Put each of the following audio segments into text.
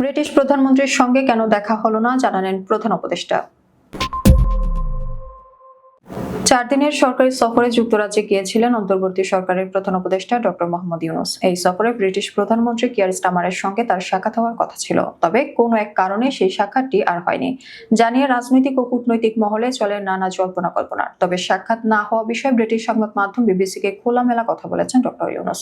British প্রধানমন্ত্রীর সঙ্গে কেন দেখা হলো না জানালেন প্রধান উপদেষ্টা। চার দিনের সরকারি সফরে যুক্তরাজ্যে গিয়েছিলেন অন্তর্বর্তী সরকারের প্রধান উপদেষ্টা ডক্টর মোহাম্মদ ইউনুস। এই সফরে ব্রিটিশ প্রধানমন্ত্রী কিয়ার স্টামারের সঙ্গে তার সাক্ষাৎ হওয়ার কথা ছিল, তবে কোনো এক কারণে সেই সাক্ষাৎটি আর হয়নি। জানিয়ে রাজনৈতিক ও কূটনৈতিক মহলে চলে নানা জল্পনা কল্পনা, তবে সাক্ষাৎ না হওয়া বিষয়ে ব্রিটিশ সংবাদ মাধ্যম বিবিসিকে খোলামেলা কথা বলেছেন ডক্টর ইউনুস।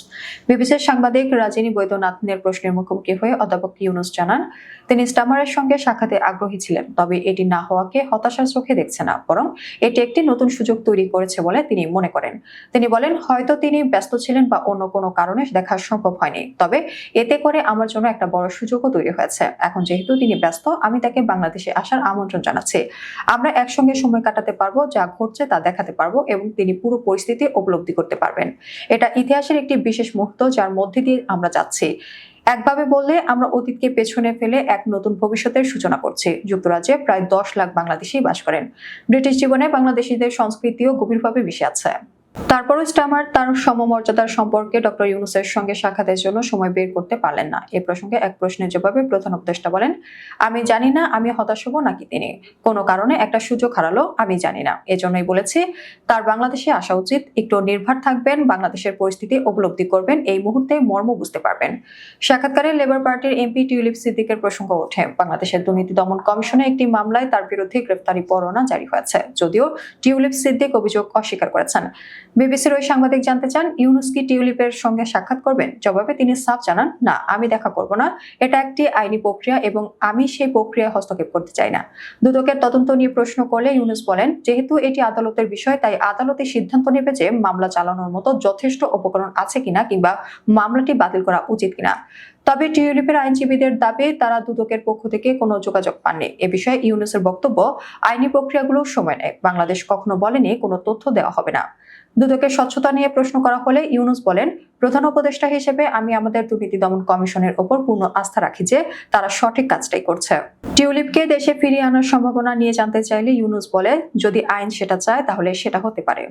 বিবিসির সাংবাদিক রাজিনী বৈদ্যনাথনের প্রশ্নের মুখোমুখি হয়ে অধ্যাপক ইউনুস জানান, তিনি স্টামারের সঙ্গে সাক্ষাতে আগ্রহী ছিলেন, তবে এটি না হওয়াকে হতাশার চোখে দেখছে না, বরং এটি একটি নতুন সুযোগ তৈরি করেছে বলে তিনি মনে করেন। তিনি বলেন, হয়তো তিনি ব্যস্ত ছিলেন বা অন্য কোনো কারণে দেখা সম্ভব হয়নি। তবে এতে করে আমার জন্য একটা বড় সুযোগও তৈরি হয়েছে। এখন যেহেতু তিনি ব্যস্ত, আমি তাকে বাংলাদেশে আসার আমন্ত্রণ জানাচ্ছি। আমরা একসঙ্গে সময় কাটাতে পারব, যা ঘটছে তা দেখাতে পারব এবং তিনি পুরো পরিস্থিতি উপলব্ধি করতে পারবেন। এটা ইতিহাসের একটি বিশেষ মুহূর্ত যার মধ্যে দিয়ে আমরা যাচ্ছি। একভাবে বললে আমরা অতীতকে পেছনে ফেলে এক নতুন ভবিষ্যতের সূচনা করছি। যুক্তরাজ্যে প্রায় দশ লাখ বাংলাদেশি বাস করেন। ব্রিটিশ জীবনে বাংলাদেশিদের সংস্কৃতিও গভীরভাবে মিশে আছে। তারপরও স্টামার তার সমমর্যাদার সম্পর্কে ডক্টর ইউনুসের সঙ্গে সাক্ষাতের জন্য সময় বের করতে পারলেন না। এ প্রসঙ্গে এক প্রশ্নের জবাবে প্রধান উপদেষ্টা বলেন, আমি জানি না আমি হতাশ হব নাকি তিনি। কোনো কারণে একটা সুযোগ হারালো আমি জানি না। এজন্যই বলেছি, তার বাংলাদেশে আসা উচিত। একটু নির্ভর থাকবেন, বাংলাদেশের পরিস্থিতি উপলব্ধি করবেন। এই মুহূর্তে মর্ম বুঝতে পারবেন। সাক্ষাৎকারে লেবার পার্টির এমপি টিউলিপ সিদ্দিকের প্রসঙ্গ ওঠে, বাংলাদেশের দুর্নীতি দমন কমিশনে একটি মামলায় তার বিরুদ্ধে গ্রেফতারি পরোয়ানা জারি হয়েছে। যদিও টিউলিপ সিদ্দিক অভিযোগ অস্বীকার করেছেন। বিবিসির ওই সাংবাদিক জানতে চান, ইউনুস কি টিউলিপের সঙ্গে সাক্ষাৎ করবেন? জবাবে তিনি সাফ জানান, না, আমি দেখা করব না। এটা একটি আইনি প্রক্রিয়া এবং আমি সেই প্রক্রিয়ায় হস্তক্ষেপ করতে চাই না। দুদকের তদন্ত নিয়ে প্রশ্ন করলে ইউনুস বলেন, যেহেতু এটি আদালতের বিষয়, তাই আদালতে সিদ্ধান্ত নেবে যে মামলা চালানোর মতো যথেষ্ট উপকরণ আছে কিনা কিংবা মামলাটি বাতিল করা উচিত কিনা। তবে টিউলিপের আইনজীবীদের দাবি, তারা দুদকের পক্ষ থেকে কোনো যোগাযোগ পাননি। এ বিষয়ে ইউনুসের বক্তব্য, আইনি প্রক্রিয়াগুলো সময় নেয়। বাংলাদেশ কখনো বলেনি কোনো তথ্য দেওয়া হবে না। দুদকের স্বচ্ছতা নিয়ে প্রশ্ন করা হলে ইউনুস বলেন, প্রধান উপদেষ্টা হিসেবে আমি আমাদের দুর্নীতি দমন কমিশনের ওপর পূর্ণ আস্থা রাখি যে তারা সঠিক কাজটাই করছে। টিউলিপকে দেশে ফিরিয়ে আনার সম্ভাবনা নিয়ে জানতে চাইলে ইউনুস বলে, যদি আইন সেটা চায় তাহলে সেটা হতে পারে।